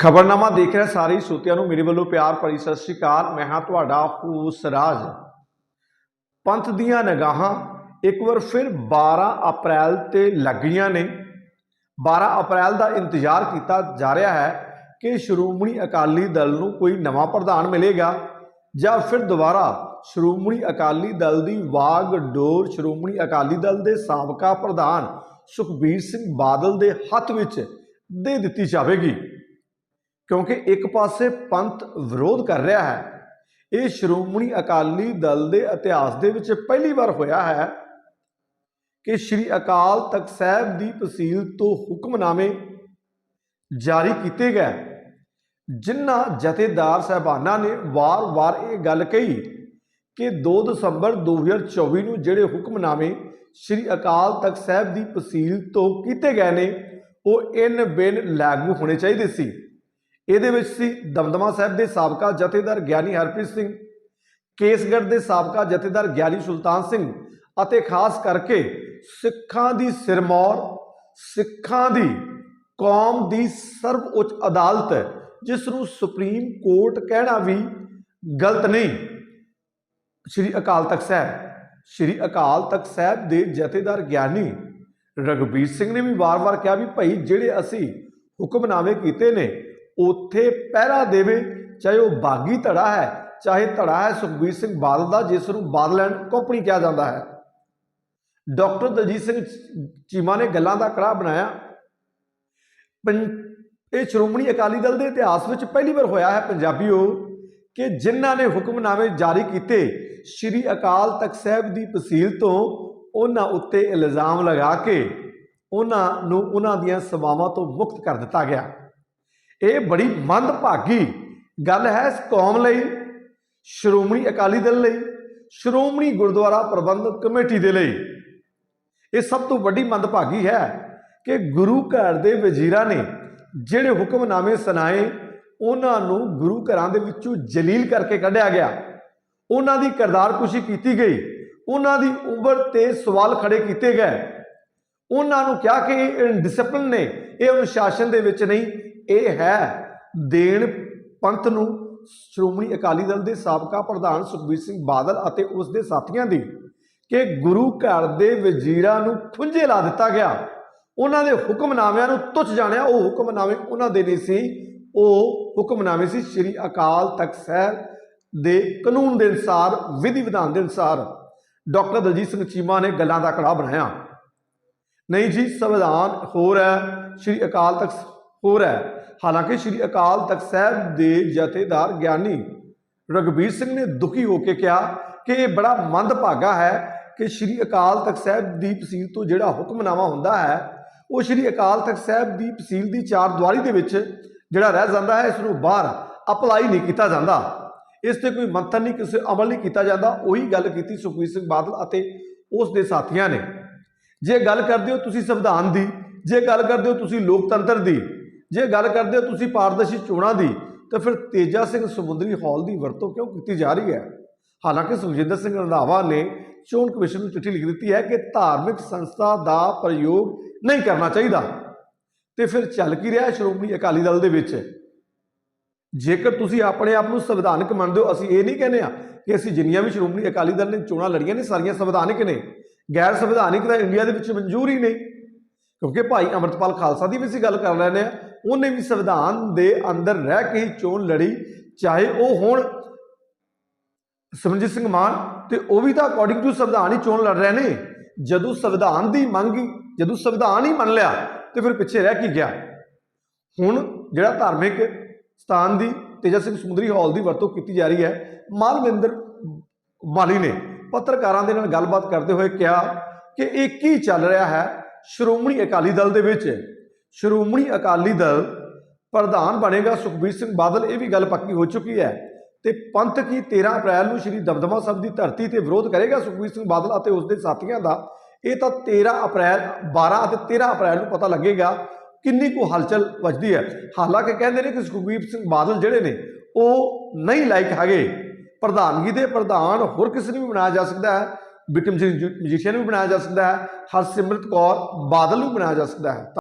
ਖਬਰਨਾਮਾ ਦੇਖ ਰਹੇ ਸਾਰੇ ਸੋਤਿਆਂ ਨੂੰ ਮੇਰੇ ਵੱਲੋਂ ਪਿਆਰ ਭਰੀ ਸਤਿ ਸ਼੍ਰੀ ਅਕਾਲ। ਮੈਂ ਹਾਂ ਤੁਹਾਡਾ ਹੂਸ ਰਾਜ। ਪੰਥ ਦੀਆਂ ਨਿਗਾਹਾਂ ਇੱਕ ਵਾਰ ਫਿਰ 12 ਅਪ੍ਰੈਲ ਤੇ ਲੱਗੀਆਂ ਨੇ। 12 ਅਪ੍ਰੈਲ ਦਾ ਇੰਤਜ਼ਾਰ ਕੀਤਾ ਜਾ ਰਿਹਾ ਹੈ ਕਿ ਸ਼੍ਰੋਮਣੀ ਅਕਾਲੀ ਦਲ ਨੂੰ ਕੋਈ ਨਵਾਂ ਪ੍ਰਧਾਨ ਮਿਲੇਗਾ ਜਾਂ ਫਿਰ ਦੁਬਾਰਾ ਸ਼੍ਰੋਮਣੀ ਅਕਾਲੀ ਦਲ ਦੀ ਵਾਗ ਡੋਰ ਸ਼੍ਰੋਮਣੀ ਅਕਾਲੀ ਦਲ ਦੇ ਸਾਬਕਾ ਪ੍ਰਧਾਨ ਸੁਖਬੀਰ ਸਿੰਘ ਬਾਦਲ ਦੇ ਹੱਥ ਵਿੱਚ ਦੇ ਦਿੱਤੀ ਜਾਵੇਗੀ। ਕਿਉਂਕਿ ਇੱਕ ਪਾਸੇ ਪੰਥ ਵਿਰੋਧ ਕਰ ਰਿਹਾ ਹੈ। ਇਹ ਸ਼੍ਰੋਮਣੀ ਅਕਾਲੀ ਦਲ ਦੇ ਇਤਿਹਾਸ ਦੇ ਵਿੱਚ ਪਹਿਲੀ ਵਾਰ ਹੋਇਆ ਹੈ ਕਿ ਸ੍ਰੀ ਅਕਾਲ ਤਖਤ ਸਾਹਿਬ ਦੀ ਤਹਿਸੀਲ ਤੋਂ ਹੁਕਮਨਾਮੇ ਜਾਰੀ ਕੀਤੇ ਗਏ। ਜਿਨ੍ਹਾਂ ਜਥੇਦਾਰ ਸਾਹਿਬਾਨਾਂ ਨੇ ਵਾਰ-ਵਾਰ ਇਹ ਗੱਲ ਕਹੀ ਕਿ 2 ਦਸੰਬਰ 2024 ਨੂੰ ਜਿਹੜੇ ਹੁਕਮਨਾਮੇ ਸ੍ਰੀ ਅਕਾਲ ਤਖਤ ਸਾਹਿਬ ਦੀ ਤਹਿਸੀਲ ਤੋਂ ਕੀਤੇ ਗਏ ਨੇ, ਉਹ ਇਨ ਬਿਨ ਲਾਗੂ ਹੋਣੇ ਚਾਹੀਦੇ ਸੀ। ਇਹਦੇ ਵਿੱਚ ਸੀ ਦਮਦਮਾ ਸਾਹਿਬ ਦੇ ਸਾਬਕਾ ਜਥੇਦਾਰ ਗਿਆਨੀ ਹਰਪ੍ਰੀਤ ਸਿੰਘ, ਕੇਸਗੜ੍ਹ ਦੇ ਸਾਬਕਾ ਜਥੇਦਾਰ ਗਿਆਨੀ ਸੁਲਤਾਨ ਸਿੰਘ ਅਤੇ ਖਾਸ ਕਰਕੇ ਸਿੱਖਾਂ ਦੀ ਸਿਰਮੌਰ, ਸਿੱਖਾਂ ਦੀ ਕੌਮ ਦੀ ਸਰਵ ਉੱਚ ਅਦਾਲਤ ਜਿਸ ਨੂੰ ਸੁਪਰੀਮ ਕੋਰਟ ਕਹਿਣਾ ਵੀ ਗਲਤ ਨਹੀਂ। ਸ੍ਰੀ ਅਕਾਲ ਤਖਤ ਸਾਹਿਬ, ਸ੍ਰੀ ਅਕਾਲ ਤਖਤ ਸਾਹਿਬ ਦੇ ਜਥੇਦਾਰ ਗਿਆਨੀ ਰਗਵੀਰ ਸਿੰਘ ਨੇ ਵੀ ਵਾਰ-ਵਾਰ ਕਿਹਾ ਵੀ ਭਾਈ ਜਿਹੜੇ ਅਸੀਂ ਹੁਕਮਨਾਮੇ ਕੀਤੇ ਨੇ ਉੱਥੇ ਪਹਿਰਾ ਦੇਵੇ, ਚਾਹੇ ਉਹ ਬਾਗੀ ਧੜਾ ਹੈ, ਚਾਹੇ ਧੜਾ ਹੈ ਸੁਖਬੀਰ ਸਿੰਘ ਬਾਦਲ ਦਾ, ਜਿਸ ਨੂੰ ਬਾਦਲੈਂਡ ਕੰਪਨੀ ਕਿਹਾ ਜਾਂਦਾ ਹੈ। ਡਾਕਟਰ ਦਲਜੀਤ ਸਿੰਘ ਚੀਮਾ ਨੇ ਗੱਲਾਂ ਦਾ ਕੜਾ ਬਣਾਇਆ। ਪੰ- ਇਹ ਸ਼੍ਰੋਮਣੀ ਅਕਾਲੀ ਦਲ ਦੇ ਇਤਿਹਾਸ ਵਿੱਚ ਪਹਿਲੀ ਵਾਰ ਹੋਇਆ ਹੈ ਪੰਜਾਬੀਓ, ਕਿ ਜਿਨ੍ਹਾਂ ਨੇ ਹੁਕਮਨਾਮੇ ਜਾਰੀ ਕੀਤੇ, ਸ੍ਰੀ ਅਕਾਲ ਤਖਤ ਸਾਹਿਬ ਦੀ ਤਹਿਸੀਲ ਤੋਂ ਉਹਨਾਂ ਉੱਤੇ ਇਲਜ਼ਾਮ ਲਗਾ ਕੇ, ਉਹਨਾਂ ਨੂੰ ਉਹਨਾਂ ਦੀਆਂ ਸੇਵਾਵਾਂ ਤੋਂ ਮੁਕਤ ਕਰ ਦਿੱਤਾ ਗਿਆ। ਇਹ ਬੜੀ ਮੰਦਭਾਗੀ ਗੱਲ ਹੈ ਇਸ ਕੌਮ ਲਈ, ਸ਼੍ਰੋਮਣੀ ਅਕਾਲੀ ਦਲ ਲਈ, ਸ਼੍ਰੋਮਣੀ ਗੁਰਦੁਆਰਾ ਪ੍ਰਬੰਧਕ ਕਮੇਟੀ ਦੇ ਲਈ। ਇਹ ਸਭ ਤੋਂ ਵੱਡੀ ਮੰਦਭਾਗੀ ਹੈ ਕਿ ਗੁਰੂ ਘਰ ਦੇ ਵਜ਼ੀਰਾਂ ਨੇ ਜਿਹੜੇ ਹੁਕਮਨਾਮੇ ਸੁਣਾਏ, ਉਹਨਾਂ ਨੂੰ ਗੁਰੂ ਘਰਾਂ ਦੇ ਵਿੱਚੋਂ ਜਲੀਲ ਕਰਕੇ ਕੱਢਿਆ ਗਿਆ। ਉਹਨਾਂ ਦੀ ਕਿਰਦਾਰਕੁਸ਼ੀ ਕੀਤੀ ਗਈ। ਉਹਨਾਂ ਦੀ ਉਮਰ ਤੇ ਸਵਾਲ ਖੜੇ ਕੀਤੇ ਗਏ। ਉਹਨਾਂ ਨੂੰ ਕਿਹਾ ਕਿ ਇਹ ਡਿਸਪਲਿਨ ਨੇ, ਇਹ ਅਨੁਸ਼ਾਸਨ ਦੇ ਵਿੱਚ ਨਹੀਂ ਇਹ ਹੈ ਦੇਣ ਪੰਥ ਨੂੰ ਸ਼੍ਰੋਮਣੀ ਅਕਾਲੀ ਦਲ ਦੇ ਸਾਬਕਾ ਪ੍ਰਧਾਨ ਸੁਖਬੀਰ ਸਿੰਘ ਬਾਦਲ ਅਤੇ ਉਸ ਦੇ ਸਾਥੀਆਂ ਦੀ ਕਿ ਗੁਰੂ ਘਰ ਦੇ ਵਜ਼ੀਰਾਂ ਨੂੰ ਖੁੰਝੇ ਲਾ ਦਿੱਤਾ ਗਿਆ। ਉਹਨਾਂ ਦੇ ਹੁਕਮਨਾਮਿਆਂ ਨੂੰ ਤੁੱਛ ਜਾਣਿਆ। ਉਹ ਹੁਕਮਨਾਮੇ ਉਹਨਾਂ ਦੇ ਨਹੀਂ ਸੀ। ਉਹ ਹੁਕਮਨਾਮੇ ਸੀ ਸ੍ਰੀ ਅਕਾਲ ਤਖਤ ਸਾਹਿਬ ਦੇ ਕਾਨੂੰਨ ਦੇ ਅਨੁਸਾਰ, ਵਿਧੀ ਵਿਧਾਨ ਦੇ ਅਨੁਸਾਰ ਡਾਕਟਰ ਦਲਜੀਤ ਸਿੰਘ ਚੀਮਾ ਨੇ ਗੱਲਾਂ ਦਾ ਕੜਾ ਬਣਾਇਆ। ਨਹੀਂ ਜੀ, ਸੰਵਿਧਾਨ ਹੋਰ ਹੈ। ਸ੍ਰੀ ਅਕਾਲ ਤਖਤ ਹੋਰ ਹੈ। ਹਾਲਾਂਕਿ ਸ੍ਰੀ ਅਕਾਲ ਤਖਤ ਸਾਹਿਬ ਦੇ ਜਥੇਦਾਰ ਗਿਆਨੀ ਰਗਵੀਰ ਸਿੰਘ ਨੇ ਦੁਖੀ ਹੋ ਕੇ ਕਿਹਾ ਕਿ ਇਹ ਬੜਾ ਮੰਦਭਾਗਾ ਹੈ ਕਿ ਸ੍ਰੀ ਅਕਾਲ ਤਖਤ ਸਾਹਿਬ ਦੀ ਤਹਿਸੀਲ ਤੋਂ ਜਿਹੜਾ ਹੁਕਮਨਾਮਾ ਹੁੰਦਾ ਹੈ, ਉਹ ਸ੍ਰੀ ਅਕਾਲ ਤਖਤ ਸਾਹਿਬ ਦੀ ਤਸੀਲ ਦੀ ਚਾਰ ਦੀਵਾਰੀ ਦੇ ਵਿੱਚ ਜਿਹੜਾ ਰਹਿ ਜਾਂਦਾ ਹੈ ਇਸ ਨੂੰ ਬਾਹਰ ਅਪਲਾਈ ਨਹੀਂ ਕੀਤਾ ਜਾਂਦਾ। ਇਸ ਤੇ ਕੋਈ ਮੰਥਨ ਨਹੀਂ, ਕਿਸੇ ਅਮਲ ਨਹੀਂ ਕੀਤਾ ਜਾਂਦਾ। ਉਹੀ ਗੱਲ ਕੀਤੀ ਸੁਖਬੀਰ ਸਿੰਘ ਬਾਦਲ ਅਤੇ ਉਸ ਦੇ ਸਾਥੀਆਂ ਨੇ। ਜੇ ਗੱਲ ਕਰਦੇ ਹੋ ਤੁਸੀਂ ਸੰਵਿਧਾਨ ਦੀ, ਜੇ ਗੱਲ ਕਰਦੇ ਹੋ ਤੁਸੀਂ ਲੋਕਤੰਤਰ ਦੀ ਜੇ ਗੱਲ ਕਰਦੇ ਹੋ ਤੁਸੀਂ ਪਾਰਦਰਸ਼ੀ ਚੋਣਾਂ ਦੀ, ਤਾਂ ਫਿਰ ਤੇਜਾ ਸਿੰਘ ਸਮੁੰਦਰੀ ਹਾਲ ਦੀ ਵਰਤੋਂ ਕਿਉਂ ਕੀਤੀ ਜਾ ਰਹੀ ਹੈ? ਹਾਲਾਂਕਿ ਸੁਖਜਿੰਦਰ ਸਿੰਘ ਰੰਧਾਵਾ ਨੇ ਚੋਣ ਕਮਿਸ਼ਨ ਨੂੰ ਚਿੱਠੀ ਲਿਖ ਦਿੱਤੀ ਹੈ ਕਿ ਧਾਰਮਿਕ ਸੰਸਥਾ ਦਾ ਪ੍ਰਯੋਗ ਨਹੀਂ ਕਰਨਾ ਚਾਹੀਦਾ। ਤੇ ਫਿਰ ਚੱਲ ਕੀ ਰਿਹਾ ਸ਼੍ਰੋਮਣੀ ਅਕਾਲੀ ਦਲ ਦੇ ਵਿੱਚ? ਜੇਕਰ ਤੁਸੀਂ ਆਪਣੇ ਆਪ ਨੂੰ ਸੰਵਿਧਾਨਕ ਮੰਨਦੇ ਹੋ, ਅਸੀਂ ਇਹ ਨਹੀਂ ਕਹਿੰਦੇ ਆ ਕਿ ਅਸੀਂ ਜਿੰਨੀਆਂ ਵੀ ਸ਼੍ਰੋਮਣੀ ਅਕਾਲੀ ਦਲ ਨੇ ਚੋਣਾਂ ਲੜੀਆਂ ਨੇ, ਸਾਰੀਆਂ ਸੰਵਿਧਾਨਿਕ ਨੇ। ਗੈਰ ਸੰਵਿਧਾਨਿਕ ਤਾਂ ਇੰਡੀਆ ਦੇ ਵਿੱਚ ਮਨਜ਼ੂਰ ਹੀ ਨਹੀਂ। ਕਿਉਂਕਿ ਭਾਈ ਅਮਰਤਪਾਲ ਖਾਲਸਾ ਦੀ ਵੀ ਅਸੀਂ ਗੱਲ ਕਰ ਲੈਨੇ ਆ ਉਹਨੇ ਵੀ ਸੰਵਿਧਾਨ ਦੇ ਅੰਦਰ ਰਹਿ ਕੇ ਹੀ ਚੋਣ ਲੜੀ, ਚਾਹੇ ਉਹ ਹੁਣ ਸਿਮਰਨਜੀਤ ਸਿੰਘ ਮਾਨ ਤੇ ਉਹ ਵੀ ਤਾਂ ਅਕੋਰਡਿੰਗ ਟੂ ਸੰਵਿਧਾਨ ਹੀ ਚੋਣ ਲੜ ਰਹੇ ਨੇ। ਜਦੋਂ ਸੰਵਿਧਾਨ ਦੀ ਮੰਗ ਜਦੋਂ ਸੰਵਿਧਾਨ ਹੀ ਮੰਨ ਲਿਆ ਤੇ ਫਿਰ ਪਿੱਛੇ ਰਹਿ ਕੀ ਗਿਆ? ਹੁਣ ਜਿਹੜਾ ਧਾਰਮਿਕ ਸਥਾਨ ਦੀ ਤੇਜਾ ਸਿੰਘ ਸਮੁੰਦਰੀ ਹਾਲ ਦੀ ਵਰਤੋਂ ਕੀਤੀ ਜਾ ਰਹੀ ਹੈ, ਮਾਲਵਿੰਦਰ ਮਾਲੀ ਨੇ ਪੱਤਰਕਾਰਾਂ ਦੇ ਨਾਲ ਗੱਲਬਾਤ ਕਰਦੇ ਹੋਏ ਕਿਹਾ ਕਿ ਇਹ ਕੀ ਚੱਲ ਰਿਹਾ ਹੈ? ਸ਼੍ਰੋਮਣੀ ਅਕਾਲੀ ਦਲ ਦੇ ਵਿੱਚ ਸ਼੍ਰੋਮਣੀ ਅਕਾਲੀ ਦਲ ਪ੍ਰਧਾਨ ਬਣੇਗਾ ਸੁਖਬੀਰ ਸਿੰਘ ਬਾਦਲ, ਇਹ ਵੀ ਗੱਲ ਪੱਕੀ ਹੋ ਚੁੱਕੀ ਹੈ। ਤੇ ਪੰਥ ਕੀ 13 ਅਪ੍ਰੈਲ ਨੂੰ ਸ਼੍ਰੀ ਦਮਦਮਾ ਸਾਹਿਬ ਦੀ ਧਰਤੀ ਤੇ ਵਿਰੋਧ ਕਰੇਗਾ ਸੁਖਬੀਰ ਸਿੰਘ ਬਾਦਲ ਅਤੇ ਉਸ ਦੇ ਸਾਥੀਆਂ ਦਾ? ਇਹ ਤਾਂ 13 ਅਪ੍ਰੈਲ 12 ਅਤੇ 13 ਅਪ੍ਰੈਲ ਨੂੰ ਪਤਾ ਲੱਗੇਗਾ ਕਿੰਨੀ ਕੁ ਹਲਚਲ ਵੱਜਦੀ ਹੈ। ਹਾਲਾਂਕਿ ਕਹਿੰਦੇ ਨੇ ਕਿ ਸੁਖਬੀਰ ਸਿੰਘ ਬਾਦਲ ਜਿਹੜੇ ਨੇ, ਉਹ ਨਹੀਂ ਲਾਇਕ ਹੈਗੇ। ਪ੍ਰਧਾਨਗੀ ਦੇ ਪ੍ਰਧਾਨ ਹੋਰ ਕਿਸੇ ਨੂੰ ਵੀ ਬਣਾਇਆ ਜਾ ਸਕਦਾ ਹੈ? ਬਿਕਮ ਸਿੰਘ ਮਜੀਠੀਆ ਨੂੰ ਵੀ ਬਣਾਇਆ ਜਾ ਸਕਦਾ ਹੈ? ਹਰਸਿਮਰਤ ਕੌਰ ਬਾਦਲ ਨੂੰ ਬਣਾਇਆ ਜਾ ਸਕਦਾ ਹੈ?